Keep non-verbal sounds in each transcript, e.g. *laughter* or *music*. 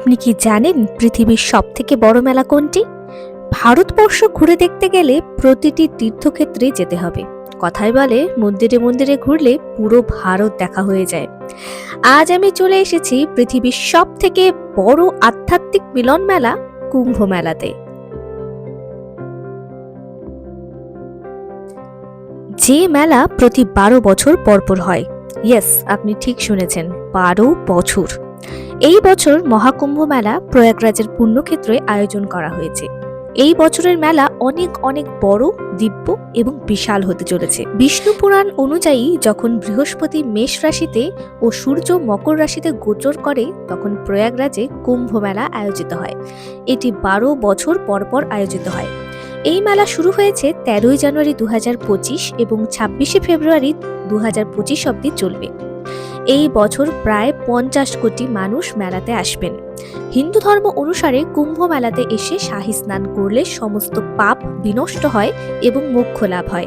আপনি কি জানেন পৃথিবীর সব থেকে বড় মেলা কোনটি? ভারতবর্ষ ঘুরে দেখতে গেলে প্রতিটি তীর্থক্ষেত্রে যেতে হবে। কথায় বলে, মন্দিরে মন্দিরে ঘুরলে পুরো ভারত দেখা হয়ে যায়। আজ আমি চলে এসেছি পৃথিবীর সব থেকে বড় আধ্যাত্মিক মিলন মেলা কুম্ভ মেলাতে। যে মেলা প্রতি বারো বছর পরপর হয়। ইয়েস, আপনি ঠিক শুনেছেন, বারো বছর। এই বছর মহাকুম্ভ মেলা প্রয়াগরাজের পুণ্যক্ষেত্রে আয়োজন করা হয়েছে। এই বছরের মেলা অনেক অনেক বড়, দিব্য এবং বিশাল হতে চলেছে। বিষ্ণু পুরাণ অনুযায়ী যখন বৃহস্পতি মেষ রাশিতে ও সূর্য মকর রাশিতে গোচর করে, তখন প্রয়াগরাজে কুম্ভ মেলা আয়োজিত হয়। এটি বারো বছর পরপর আয়োজিত হয়। এই মেলা শুরু হয়েছে তেরোই জানুয়ারি দু হাজার পঁচিশ এবং ছাব্বিশে ফেব্রুয়ারি দু হাজার পঁচিশ অব্দি চলবে। এই বছর প্রায় পঞ্চাশ কোটি মানুষ মেলাতে আসবেন। হিন্দু ধর্ম অনুসারে কুম্ভ মেলাতে এসে শাহী স্নান করলে সমস্ত পাপ বিনষ্ট হয় এবং মোক্ষ লাভ হয়।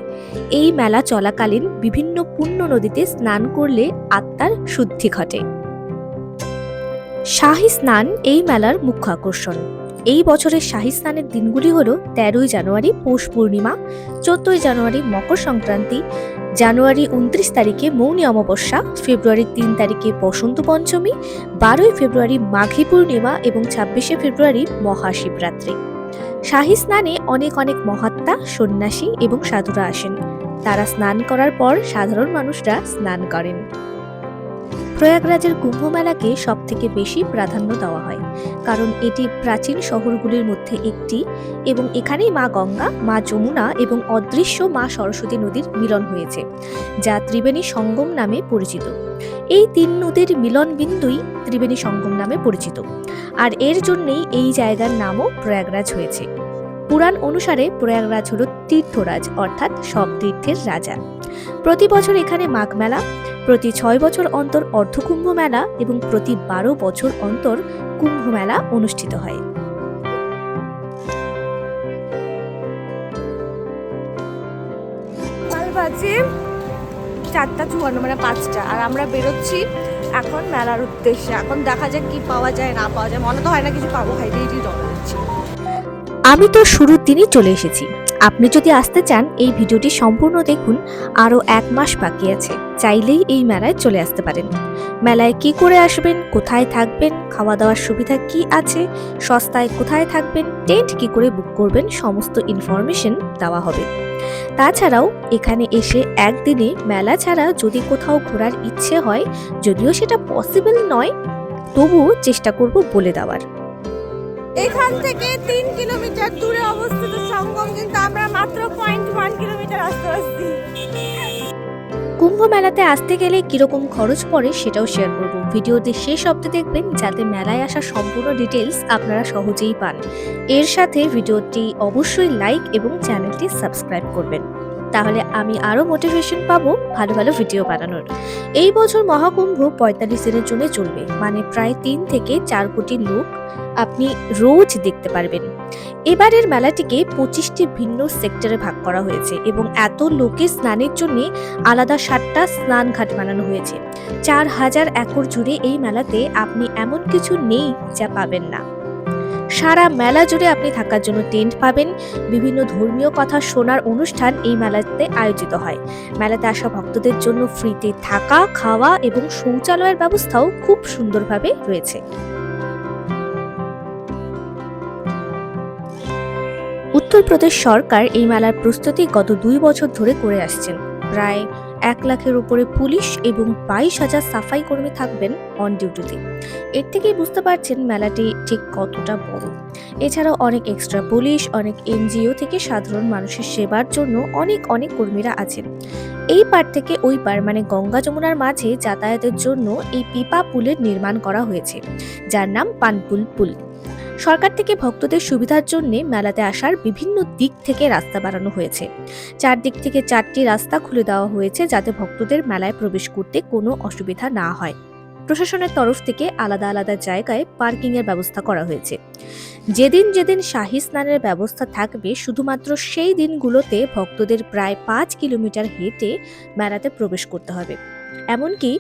এই মেলা চলাকালীন বিভিন্ন পুণ্য নদীতে স্নান করলে আত্মার শুদ্ধি ঘটে। শাহী স্নান এই মেলার মুখ্য আকর্ষণ। এই বছরের শাহী স্নানের দিনগুলি হল তেরোই জানুয়ারি পৌষ পূর্ণিমা, চোদ্দই জানুয়ারি মকর সংক্রান্তি, জানুয়ারি উনত্রিশ তারিখে মৌনী অমাবস্যা ফেব্রুয়ারি তিন তারিখে বসন্ত পঞ্চমী, বারোই ফেব্রুয়ারি মাঘী পূর্ণিমা এবং ছাব্বিশে ফেব্রুয়ারি মহাশিবরাত্রি। শাহী স্নানে অনেক অনেক মহাত্মা, সন্ন্যাসী এবং সাধুরা আসেন। তারা স্নান করার পর সাধারণ মানুষরা স্নান করেন। প্রয়াগরাজের কুম্ভ মেলাকে সব থেকে বেশি প্রাধান্য দেওয়া হয়, কারণ এটি প্রাচীন শহরগুলির মধ্যে একটি এবং এখানেই মা গঙ্গা, মা যমুনা এবং অদৃশ্য মা সরস্বতী নদীর মিলন হয়েছে, যা ত্রিবেণী সঙ্গম নামে পরিচিত। এই তিন নদীর মিলন বিন্দুই ত্রিবেণী সঙ্গম নামে পরিচিত, আর এর জন্যেই এই জায়গার নামও প্রয়াগরাজ হয়েছে। পুরাণ অনুসারে প্রয়াগরাজ হল তীর্থরাজ, অর্থাৎ সব তীর্থের রাজা। প্রতি বছর এখানে মাঘ মেলা প্রতি ছয় বছর অন্তর অর্ধকুম্ভ মেলা এবং প্রতি বারো বছর অন্তর কুম্ভ মেলা অনুষ্ঠিত হয়। বাজে চারটা চুয়ান্ন মানে পাঁচটা আর আমরা বেরোচ্ছি এখন মেলার উদ্দেশ্যে। এখন দেখা যাক কি পাওয়া যায় না পাওয়া যায়। মনে তো হয় না কিছু পাবো খাইতে এটি রওনা দিচ্ছি আমি তো শুরুর দিনই চলে এসেছি। আপনি যদি আসতে চান, এই ভিডিওটি সম্পূর্ণ দেখুন, আরও এক মাস বাকি আছে, চাইলেই এই মেলায় চলে আসতে পারেন। মেলায় কি করে আসবেন, কোথায় থাকবেন খাওয়া দাওয়ার সুবিধা কি আছে, সস্তায় কোথায় থাকবেন, টেন্ট কি করে বুক করবেন, সমস্ত ইনফরমেশন দেওয়া হবে। তাছাড়াও, এখানে এসে একদিনে মেলা ছাড়া যদি কোথাও ঘোরার ইচ্ছে হয়, যদিও সেটা পসিবল নয়, তবুও চেষ্টা করব বলে দেওয়ার। এখান থেকে তিন কিলোমিটার দূরে অবস্থিত সঙ্গম, কিন্তু আমরা মাত্র পয়েন্ট ওয়ান কিলোমিটার আসতে আসছি। কুম্ভ মেলাতে আসতে গেলে কীরকম খরচ পড়ে সেটাও শেয়ার করব। ভিডিওতে শেষ অব্দি দেখবেন, যাতে মেলায় আসা সম্পূর্ণ ডিটেলস আপনারা সহজেই পান। এর সাথে ভিডিওটি অবশ্যই লাইক এবং চ্যানেলটি সাবস্ক্রাইব করবেন। তাহলে আমি আরও মোটিভেশন পাবো ভালো ভালো ভিডিও বানানোর। এই বছর মহাকুম্ভ পঁয়তাল্লিশ দিনের জন্য চলবে মানে প্রায় তিন থেকে চার কোটি লোক আপনি রোজ দেখতে পারবেন। এবারের মেলাটিকে পঁচিশটি ভিন্ন সেক্টরে ভাগ করা হয়েছে এবং এত লোকের স্নানের জন্য আলাদা সাতটা স্নান ঘাট বানানো হয়েছে। চার হাজার একর জুড়ে এই মেলাতে আপনি এমন কিছু নেই যা পাবেন না। সারা মেলা জুড়ে আপনি থাকার জন্য টেন্ট পাবেন। বিভিন্ন ধর্মীয় কথা শোনার অনুষ্ঠান এই মেলাতে আয়োজিত হয়। মেলাতে আসা ভক্তদের জন্য ফ্রিতে থাকা, খাওয়া এবং শৌচালয়ের ব্যবস্থাও খুব সুন্দরভাবে রয়েছে। উত্তরপ্রদেশ সরকার এই মেলার প্রস্তুতি গত দুই বছর ধরে করে আসছেন। প্রায় এক লাখের উপরে পুলিশ এবং বাইশ হাজার সাফাই কর্মী থাকবেন অন ডিউটিতে এর থেকেই বুঝতে পারছেন মেলাটি ঠিক কতটা বড়। এছাড়াও অনেক এক্সট্রা পুলিশ, অনেক এনজিও থেকে সাধারণ মানুষের সেবার জন্য অনেক অনেক কর্মীরা আছেন। এই পার থেকে ওই পার মানে গঙ্গা যমুনার মাঝে যাতায়াতের জন্য এই পিপা পুলের নির্মাণ করা হয়েছে, যার নাম পানপুল পুল। সরকার থেকে ভক্তদের সুবিধার জন্য মেলাতে আসার বিভিন্ন দিক থেকে রাস্তা বাড়ানো হয়েছে। চারদিক থেকে চারটি রাস্তা খুলে দেওয়া হয়েছে যাতে ভক্তদের মেলায় প্রবেশ করতে কোনো অসুবিধা না হয়। প্রশাসনের তরফ থেকে আলাদা আলাদা জায়গায় পার্কিং এর ব্যবস্থা করা হয়েছে। যেদিন যেদিন শাহী স্নানের ব্যবস্থা থাকবে, শুধুমাত্র সেই দিনগুলোতে ভক্তদের প্রায় পাঁচ কিলোমিটার হেঁটে মেলাতে প্রবেশ করতে হবে। এমনকি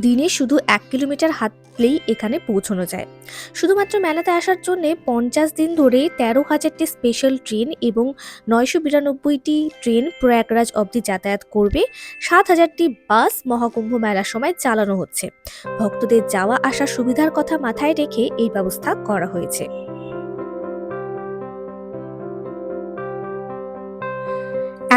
দিনে শুধু এক কিলোমিটার হাঁটলেই এখানে পৌঁছানো যায়। শুধুমাত্র মেলাতে আসার জন্য পঞ্চাশ দিন ধরে তেরো হাজারটি স্পেশাল ট্রেন এবং নয়শো বিরানব্বইটি ট্রেন প্রয়াগরাজ অবধি যাতায়াত করবে। সাত হাজারটি বাস মহাকুম্ভ মেলার সময় চালানো হচ্ছে। ভক্তদের যাওয়া আসার সুবিধার কথা মাথায় রেখে এই ব্যবস্থা করা হয়েছে।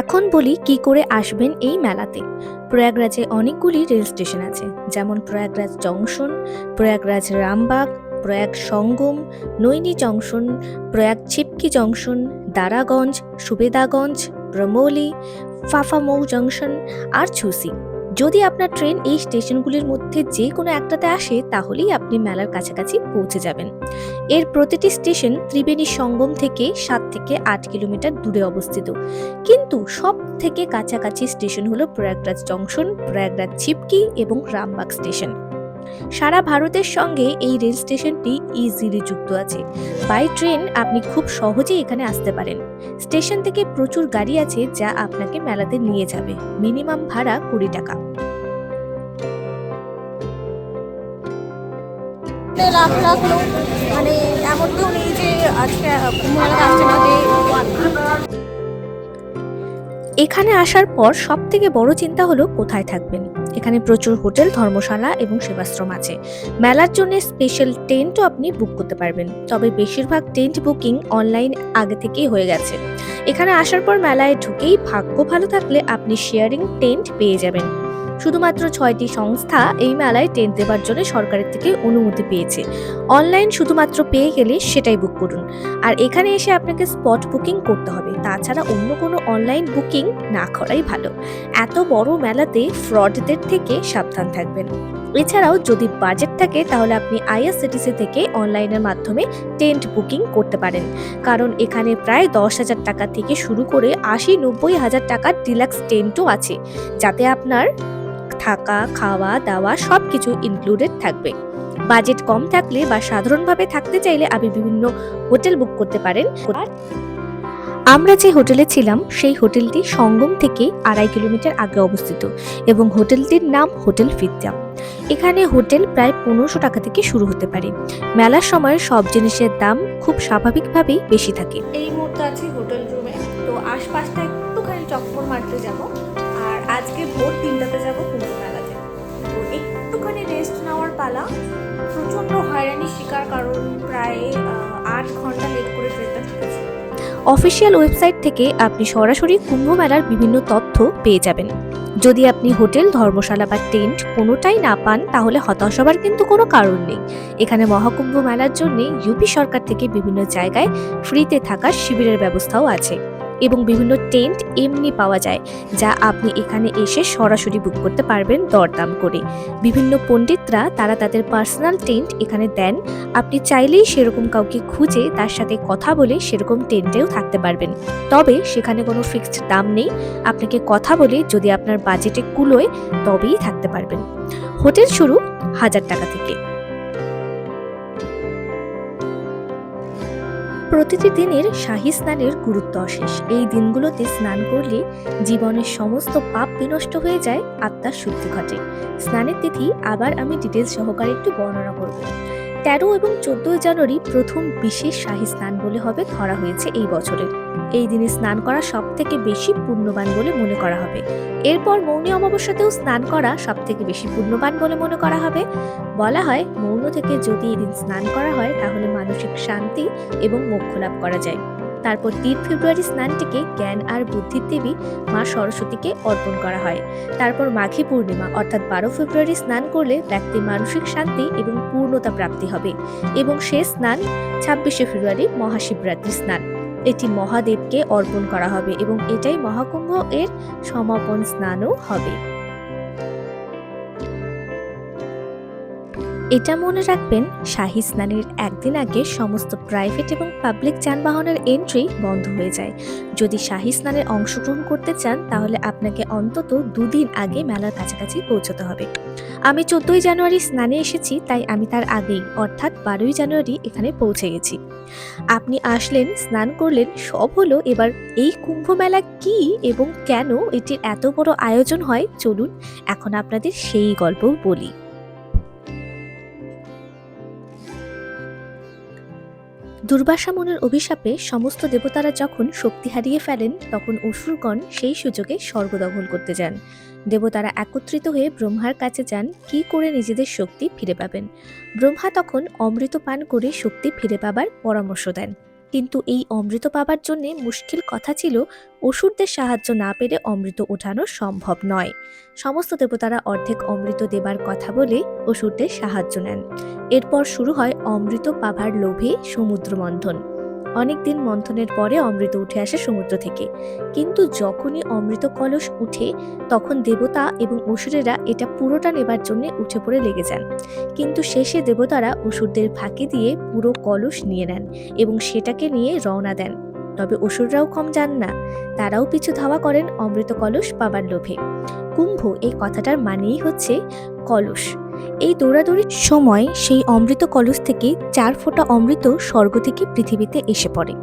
এখন বলি কি করে আসবেন এই মেলাতে। প্রয়াগরাজে অনেকগুলি রেল স্টেশন আছে, যেমন Prayagraj junction, Prayagraj Rambagh, Prayag Sangam, Naini junction, Prayag Chheoki junction, Daraganj, Subedarganj Bamrauli Phaphamau junction আর ছুসি যদি আপনার ট্রেন এই স্টেশনগুলির মধ্যে যে কোনো একটাতে আসে, তাহলেই আপনি মেলার কাছাকাছি পৌঁছে যাবেন। এর প্রতিটি স্টেশন ত্রিবেণী সঙ্গম থেকে সাত থেকে আট কিলোমিটার দূরে অবস্থিত। কিন্তু সব থেকে কাছাকাছি স্টেশন হলো প্রয়াগরাজ জংশন, প্রয়াগরাজ ছিপকি এবং রামবাগ স্টেশন। সারা ভারতের সঙ্গে এই রেল স্টেশনটি ইজিলি যুক্ত আছে। বাই ট্রেন আপনি খুব সহজেই এখানে আসতে পারেন। স্টেশন থেকে প্রচুর গাড়ি আছে যা আপনাকে মেলাতে নিয়ে যাবে। মিনিমাম ভাড়া কুড়ি টাকা। লাখ লাখ লোক মানে এমন কেউ নেই যে আজকে মেলাতে আসছে না এখানে আসার পর সব থেকে বড় চিন্তা হলো কোথায় থাকবেন। এখানে প্রচুর হোটেল, ধর্মশালা এবং সেবাশ্রম আছে। মেলার জন্য স্পেশাল টেন্টও আপনি বুক করতে পারবেন। তবে বেশিরভাগ টেন্ট বুকিং অনলাইন আগে থেকেই হয়ে গেছে। এখানে আসার পর মেলায় ঢুকেই ভাগ্য ভালো থাকলে আপনি শেয়ারিং টেন্ট পেয়ে যাবেন। শুধুমাত্র ছয়টি সংস্থা এই মেলায় টেন্ট দেওয়ার জন্য সরকারের থেকে অনুমতি পেয়েছে। অনলাইন শুধুমাত্র পেয়ে গেলে সেটাই বুক করুন। আর এখানে এসে আপনাকে স্পট বুকিং করতে হবে। তাছাড়া অন্য কোনো অনলাইন বুকিং না করাই ভালো। এত বড় মেলাতে ফ্রডদের থেকে সাবধান থাকবেন। এছাড়াও যদি বাজেট থাকে, তাহলে আপনি আইআরসিটিসি থেকে অনলাইনের মাধ্যমে টেন্ট বুকিং করতে পারেন। কারণ এখানে প্রায় দশ হাজার টাকা থেকে শুরু করে আশি নব্বই হাজার টাকার ডিলাক্স টেন্টও আছে। যাতে আপনার থাকা, খাওয়া, দাওয়া সব কিছু ইনক্লুডেড থাকবে। বাজেট কম থাকলে বা সাধারণভাবে থাকতে চাইলে আপনি বিভিন্ন হোটেল বুক করতে পারেন। আমরা যে হোটেলে ছিলাম, সেই হোটেলটি সঙ্গম থেকে আড়াই কিলোমিটার আগে অবস্থিত এবং হোটেলটির নাম হোটেল ফিদ্যা এখানে হোটেল প্রায় পনেরোশো টাকা থেকে শুরু হতে পারে। মেলার সময় সব জিনিসের দাম খুব স্বাভাবিকভাবেই বেশি থাকে। এই মুহূর্তে আছি হোটেল রুমে। তো আশপাশটা একটুখানি চক্কর মারতে যাব। আর আজকে ভোর তিনটাতে যাব। পালা। প্রচণ্ড হয়রানির শিকার, কারণ প্রায় আট ঘণ্টা লেট করে ট্রেনটা অফিসিয়াল ওয়েবসাইট থেকে আপনি সরাসরি কুম্ভ মেলার বিভিন্ন তথ্য পেয়ে যাবেন। যদি আপনি হোটেল, ধর্মশালা বা টেন্ট কোনোটাই না পান, তাহলে হতাশ হবার কিন্তু কোনো কারণ নেই। এখানে মহাকুম্ভ মেলার জন্য ইউপি সরকার থেকে বিভিন্ন জায়গায় ফ্রিতে থাকার শিবিরের ব্যবস্থাও আছে। এবং বিভিন্ন টেন্ট এমনি পাওয়া যায়, যা আপনি এখানে এসে সরাসরি বুক করতে পারবেন দরদাম করে। বিভিন্ন পণ্ডিতরা তারা তাদের পার্সোনাল টেন্ট এখানে দেন। আপনি চাইলেই সেরকম কাউকে খুঁজে তার সাথে কথা বলে সেরকম টেন্টেও থাকতে পারবেন। তবে সেখানে কোনো ফিক্সড দাম নেই। আপনাকে কথা বলে যদি আপনার বাজেটে কুলোয়, তবেই থাকতে পারবেন। হোটেল শুরু হাজার টাকা থেকে। প্রতিটি দিনের শাহী স্নানের গুরুত্ব অশেষ। এই দিনগুলোতে স্নান করলে জীবনের সমস্ত পাপ বিনষ্ট হয়ে যায়, আত্মার শুদ্ধি ঘটে। স্নানের তিথি আবার আমি ডিটেলস সহকারে একটু বর্ণনা করব। তেরো এবং চোদ্দই জানুয়ারি প্রথম বিশেষ শাহী স্নান বলে হবে ধরা হয়েছে এই বছরের এই দিনে স্নান করা সব থেকে বেশি পুণ্যবান বলে মনে করা হবে। এরপর মৌনী অমাবস্যাতেও স্নান করা সব থেকে বেশি পুণ্যবান বলে মনে করা হবে। বলা হয়, মৌন থেকে যদি এদিন স্নান করা হয়, তাহলে মানসিক শান্তি এবং মোক্ষ লাভ করা যায়। তারপর তিন ফেব্রুয়ারি স্নানটিকে জ্ঞান আর বুদ্ধির দেবী মা সরস্বতীকে অর্পণ করা হয়। তারপর মাঘী পূর্ণিমা, অর্থাৎ বারো ফেব্রুয়ারি স্নান করলে ব্যক্তির মানসিক শান্তি এবং পূর্ণতা প্রাপ্তি হবে। এবং শেষ স্নান ছাব্বিশে ফেব্রুয়ারি মহাশিবরাত্রি স্নান। এটি মহাদেবকে অর্পণ করা হবে এবং এটাই মহাকুম্ভ এর সমাপন স্নানও হবে। এটা মনে রাখবেন, শাহী স্নানের একদিন আগে সমস্ত প্রাইভেট এবং পাবলিক যানবাহনের এন্ট্রি বন্ধ হয়ে যায়। যদি শাহী স্নানে অংশগ্রহণ করতে চান, তাহলে আপনাকে অন্তত দুদিন আগে মেলার কাছাকাছি পৌঁছতে হবে। আমি চোদ্দই জানুয়ারি স্নানে এসেছি, তাই আমি তার আগেই, অর্থাৎ বারোই জানুয়ারি এখানে পৌঁছে গেছি। আপনি আসলেন, স্নান করলেন, সব হলো, এবার এই কুম্ভ মেলা কি এবং কেন এটির এত বড় আয়োজন হয়? চলুন, এখন আপনাদের সেই গল্প বলি। দুর্বাসা মনের অভিশাপে সমস্ত দেবতারা যখন শক্তি হারিয়ে ফেলেন, তখন অসুরগণ সেই সুযোগে স্বর্গ দখল করতে যান। দেবতারা একত্রিত হয়ে ব্রহ্মার কাছে যান, কি করে নিজেদের শক্তি ফিরে পাবেন। ব্রহ্মা তখন অমৃত পান করে শক্তি ফিরে পাবার পরামর্শ দেন। কিন্তু এই অমৃত পাবার জন্যে মুশকিল কথা ছিল অসুরদের সাহায্য না পেলে অমৃত ওঠানো সম্ভব নয়। সমস্ত দেবতারা অর্ধেক অমৃত দেবার কথা বলে অসুরদের সাহায্য নেন। এরপর শুরু হয় অমৃত পাবার লোভে সমুদ্র মন্থন অনেকদিন মন্থনের পরে অমৃত উঠে আসে সমুদ্র থেকে। কিন্তু যখনই অমৃত কলস উঠে, তখন দেবতা এবং অসুরেরা এটা পুরোটা নেবার জন্য উঠে পড়ে লেগে যান। কিন্তু শেষে দেবতারা অসুরদের ফাঁকি দিয়ে পুরো কলস নিয়ে নেন এবং সেটাকে নিয়ে রওনা দেন। তবে অসুররাও কম যান না। তারাও পিছু ধাওয়া করেন অমৃত কলস পাবার লোভে। কুম্ভ এই কথাটার মানেই হচ্ছে কলস। এই দৌড়াদৌড়ির সময় সেই অমৃত কলস থেকে চার ফোঁটা অমৃত স্বর্গ থেকে পৃথিবীতে এসে পড়ে।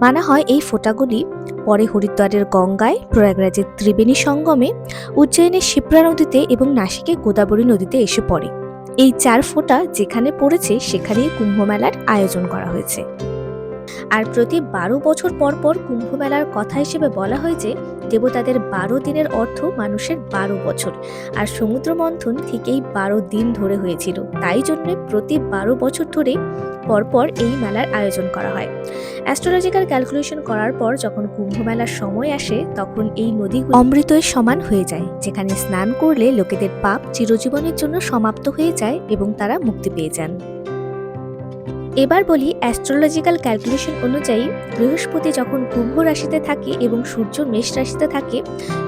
মানা হয় এই ফোঁটাগুলি পরে হরিদ্বারের গঙ্গায়, প্রয়াগরাজের ত্রিবেণী সঙ্গমে, উজ্জয়িনের শিপ্রা নদীতে এবং নাসিকে গোদাবরী নদীতে এসে পড়ে। এই চার ফোঁটা যেখানে পড়েছে সেখানেই কুম্ভমেলার আয়োজন করা হয়েছে। আর প্রতি বারো বছর পর পর কুম্ভ মেলার কথা হিসেবে বলা হয় যে, দেবতাদের বারো দিনের অর্থ মানুষের বারো বছর। আর সমুদ্র মন্থন থেকেই বারো দিন ধরে হয়েছিল। তাই জন্য প্রতি বারো বছর ধরে পরপর এই মেলার আয়োজন করা হয়। অ্যাস্ট্রোলজিক্যাল ক্যালকুলেশন করার পর যখন কুম্ভ মেলার সময় আসে, তখন এই নদী অমৃতের সমান হয়ে যায়, যেখানে স্নান করলে লোকেদের পাপ চিরজীবনের জন্য সমাপ্ত হয়ে যায় এবং তারা মুক্তি পেয়ে যান। এবার বলি অ্যাস্ট্রোলজিক্যাল ক্যালকুলেশন অনুযায়ী বৃহস্পতি যখন কুম্ভ রাশিতে থাকে এবং সূর্য মেষ রাশিতে থাকে,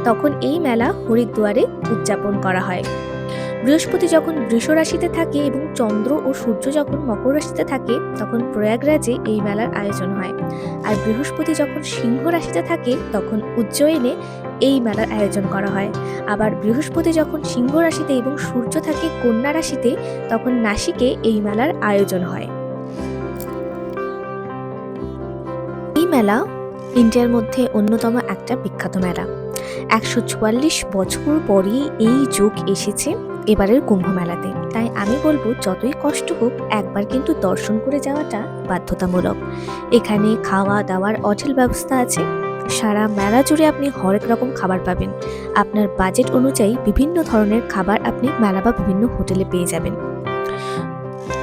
তখন এই মেলা হরিদ্বারে উদযাপন করা হয়। বৃহস্পতি যখন বৃষ রাশিতে থাকে এবং চন্দ্র ও সূর্য যখন মকর রাশিতে থাকে, তখন প্রয়াগরাজে এই মেলার আয়োজন হয়। আর বৃহস্পতি যখন সিংহ রাশিতে থাকে, তখন উজ্জয়িনে এই মেলার আয়োজন করা হয়। আবার বৃহস্পতি যখন সিংহ রাশিতে এবং সূর্য থাকে কন্যা রাশিতে, তখন নাসিকে এই মেলার আয়োজন হয়। মেলা ইন্ডিয়ার মধ্যে অন্যতম একটা বিখ্যাত মেলা। একশো চুয়াল্লিশ বছর পরই এই যুগ এসেছে এবারের কুম্ভ মেলাতে। তাই আমি বলব, যতই কষ্ট হোক, একবার কিন্তু দর্শন করে যাওয়াটা বাধ্যতামূলক। এখানে খাওয়া দাওয়ার অচল ব্যবস্থা আছে। সারা মেলা জুড়ে আপনি হরেক রকম খাবার পাবেন। আপনার বাজেট অনুযায়ী বিভিন্ন ধরনের খাবার আপনি মেলা বা বিভিন্ন হোটেলে পেয়ে যাবেন।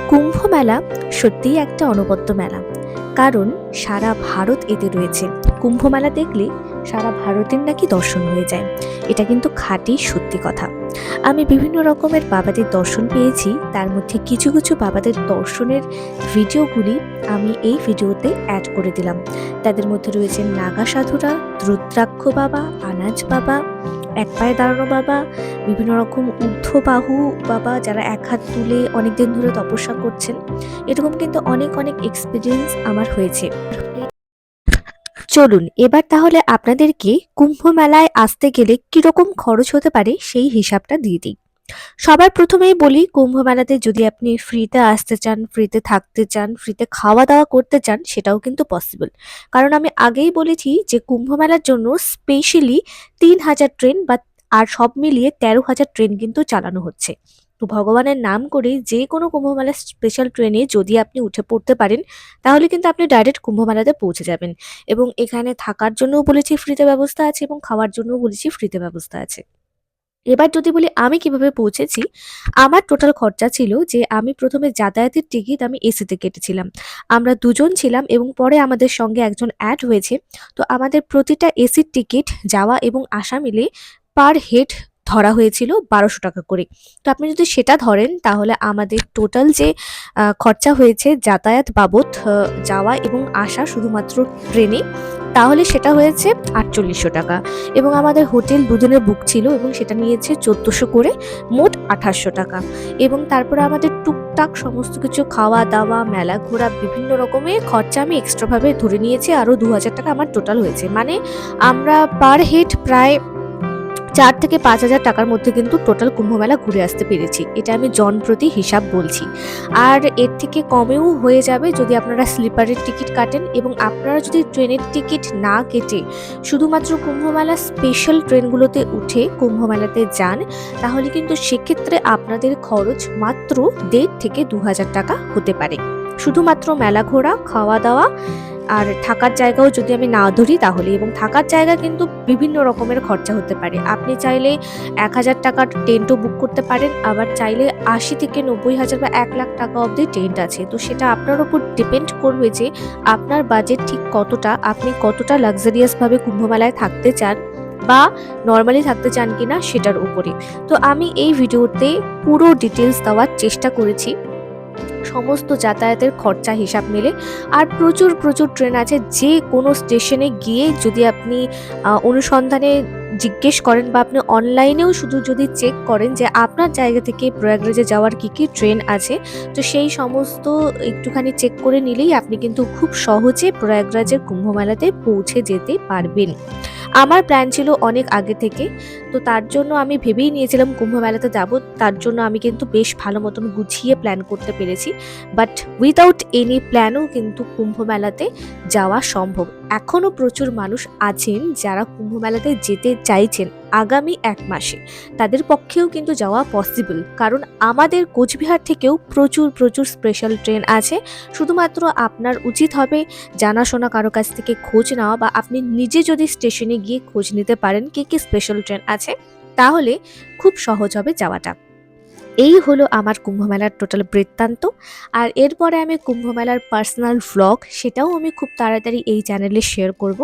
কুম্ভ মেলা সত্যিই একটা অনবদ্য মেলা। কারণ সারা ভারত এতে রয়েছে। কুম্ভ মেলা দেখলে সারা ভারতের নাকি দর্শন হয়ে যায়। এটা কিন্তু খাঁটি সত্যি কথা। আমি বিভিন্ন রকমের বাবাদের দর্শন পেয়েছি, তার মধ্যে কিছু কিছু বাবাদের দর্শনের ভিডিওগুলি আমি এই ভিডিওতে অ্যাড করে দিলাম। তাদের মধ্যে রয়েছেন নাগা সাধুরা, রুদ্রাক্ষ বাবা, আনাজ বাবা এক পায়ে দাঁড়ানো বাবা, বিভিন্ন রকম ঊর্ধ্ববাহু বাবা যারা এক হাত তুলে অনেক দিন ধরে তপস্যা করছেন। এরকম কিন্তু অনেক অনেক এক্সপিরিয়েন্স আমার হয়েছে। চলুন, এবার তাহলে আপনাদেরকে কুম্ভ মেলায় আসতে গেলে কীরকম খরচ হতে পারে সেই হিসাবটা দিয়ে দিই। সবার প্রথমেই বলি, কুম্ভ মেলাতে যদি আপনি ফ্রিতে আসতে চান ফ্রিতে থাকতে চান ফ্রিতে খাওয়া দাওয়া করতে চান, সেটাও কিন্তু পসিবল কারণ আমি আগেই বলেছি যে কুম্ভ মেলার জন্য স্পেশালি তিন হাজার ট্রেন বা আর সব মিলিয়ে তেরো হাজার ট্রেন কিন্তু চালানো হচ্ছে। তো ভগবানের নাম করে যে কোনো কুম্ভ মেলার স্পেশাল ট্রেনে যদি আপনি উঠে পড়তে পারেন, তাহলে কিন্তু আপনি ডাইরেক্ট কুম্ভ মেলাতে পৌঁছে যাবেন। এবং এখানে থাকার জন্যও বলেছি ফ্রিতে ব্যবস্থা আছে এবং খাওয়ার জন্যও বলেছি ফ্রিতে ব্যবস্থা আছে। এবার যদি বলি আমি কীভাবে পৌঁছেছি, আমার টোটাল খরচা ছিল যে আমি প্রথমে যাতায়াতের টিকিট আমি এসিতে কেটেছিলাম। আমরা দুজন ছিলাম এবং পরে আমাদের সঙ্গে একজন অ্যাড হয়েছে। তো আমাদের প্রতিটা এসির টিকিট যাওয়া এবং আসা মিলে পার হেড ধরা হয়েছিল বারোশো টাকা করে। তো আপনি যদি সেটা ধরেন, তাহলে আমাদের টোটাল যে খরচা হয়েছে যাতায়াত বাবদ যাওয়া এবং আসা শুধুমাত্র ট্রেনে, তাহলে সেটা হয়েছে আটচল্লিশশো টাকা। এবং আমাদের হোটেল দুদিনের বুক ছিল এবং সেটা নিয়েছে চোদ্দোশো করে, মোট আঠাশশো টাকা। এবং তারপরে আমাদের টুকটাক সমস্ত কিছু খাওয়া দাওয়া, মেলা ঘোরা, বিভিন্ন রকমের খরচা আমি এক্সট্রাভাবে ধরে নিয়েছি আরও দু হাজার টাকা আমার টোটাল হয়েছে। মানে আমরা পার হেড প্রায় চার থেকে পাঁচ হাজার টাকার মধ্যে কিন্তু টোটাল কুম্ভমেলা ঘুরে আসতে পেরেছি। এটা আমি জন প্রতি হিসাব বলছি। আর এর থেকে কমেও হয়ে যাবে যদি আপনারা স্লিপারের টিকিট কাটেন এবং আপনারা যদি ট্রেনের টিকিট না কেটে শুধুমাত্র কুম্ভমেলা স্পেশাল ট্রেনগুলোতে উঠে কুম্ভমেলাতে যান, তাহলে কিন্তু সেক্ষেত্রে আপনাদের খরচ মাত্র দেড় থেকে দু হাজার টাকা হতে পারে। শুধুমাত্র মেলা ঘোরা, খাওয়া দাওয়া আর থাকার জায়গাও যদি আমি না ধরি তাহলে, এবং থাকার জায়গা কিন্তু বিভিন্ন রকমের খরচা হতে পারে। আপনি চাইলে এক হাজার টাকার টেন্টও বুক করতে পারেন, আবার চাইলে আশি থেকে নব্বই হাজার বা এক লাখ টাকা অবধি টেন্ট আছে। তো সেটা আপনার ওপর ডিপেন্ড করবে যে আপনার বাজেট ঠিক কতটা, আপনি কতটা লাক্সারিয়াসভাবে কুম্ভমেলায় থাকতে চান বা নর্মালি থাকতে চান কিনা সেটার উপরে। তো আমি এই ভিডিওতে পুরো ডিটেলস দেওয়ার চেষ্টা করেছি। সমস্ত যাতায়াতের খরচা হিসাব মেলে। আর প্রচুর প্রচুর ট্রেন আছে। যে কোনো স্টেশনে গিয়ে যদি আপনি অনুসন্ধানে জিজ্ঞেস করেন বা আপনি অনলাইনেও শুধু যদি চেক করেন যে আপনার জায়গা থেকে প্রয়াগরাজে যাওয়ার কী কী ট্রেন আছে, তো সেই সমস্ত একটুখানি চেক করে নিলেই আপনি কিন্তু খুব সহজে প্রয়াগরাজের কুম্ভমেলাতে পৌঁছে যেতে পারবেন। আমার প্ল্যান ছিল অনেক আগে থেকে, তো তার জন্য আমি ভেবেই নিয়েছিলাম কুম্ভ মেলাতে যাব, তার জন্য আমি কিন্তু বেশ ভালো মতন গুছিয়ে প্ল্যান করতে পেরেছি, বাট উইদাউট এনি প্ল্যানও কিন্তু কুম্ভ মেলাতে যাওয়া সম্ভব। এখনও প্রচুর মানুষ আছেন যারা কুম্ভ মেলাতে যেতে চাইছেন আগামী এক মাসে। তাদের পক্ষেও কিন্তু যাওয়া পসিবল কারণ আমাদের কোচবিহার থেকেও প্রচুর প্রচুর স্পেশাল ট্রেন আছে। শুধুমাত্র আপনার উচিত হবে জানাশোনা কারও কাছ থেকে খোঁজ নেওয়া বা আপনি নিজে যদি স্টেশনে গিয়ে খোঁজ নিতে পারেন কি কি স্পেশাল ট্রেন আছে, তাহলে খুব সহজ হবে যাওয়াটা। এই হলো আমার কুম্ভমেলার টোটাল বৃত্তান্ত। আর এরপরে আমি কুম্ভমেলার পার্সোনাল ভ্লগ সেটাও আমি খুব তাড়াতাড়ি এই চ্যানেলে শেয়ার করব।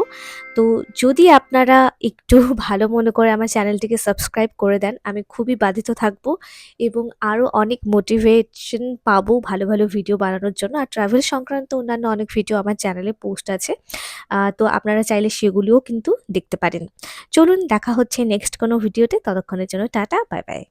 তো যদি আপনারা একটু *laughs* ভালো মনে করে আমার চ্যানেলটিকে সাবস্ক্রাইব করে দেন, আমি খুবই বাধিত থাকব এবং আরও অনেক মোটিভেশন পাবো ভালো ভালো ভিডিও বানানোর জন্য। আর ট্রাভেল সংক্রান্ত অন্যান্য অনেক ভিডিও আমার চ্যানেলে পোস্ট আছে। তো আপনারা চাইলে সেগুলিও কিন্তু দেখতে পারেন। চলুন দেখা হচ্ছে নেক্সট কোনো ভিডিওতে ততক্ষণের জন্য টাটা বাই বাই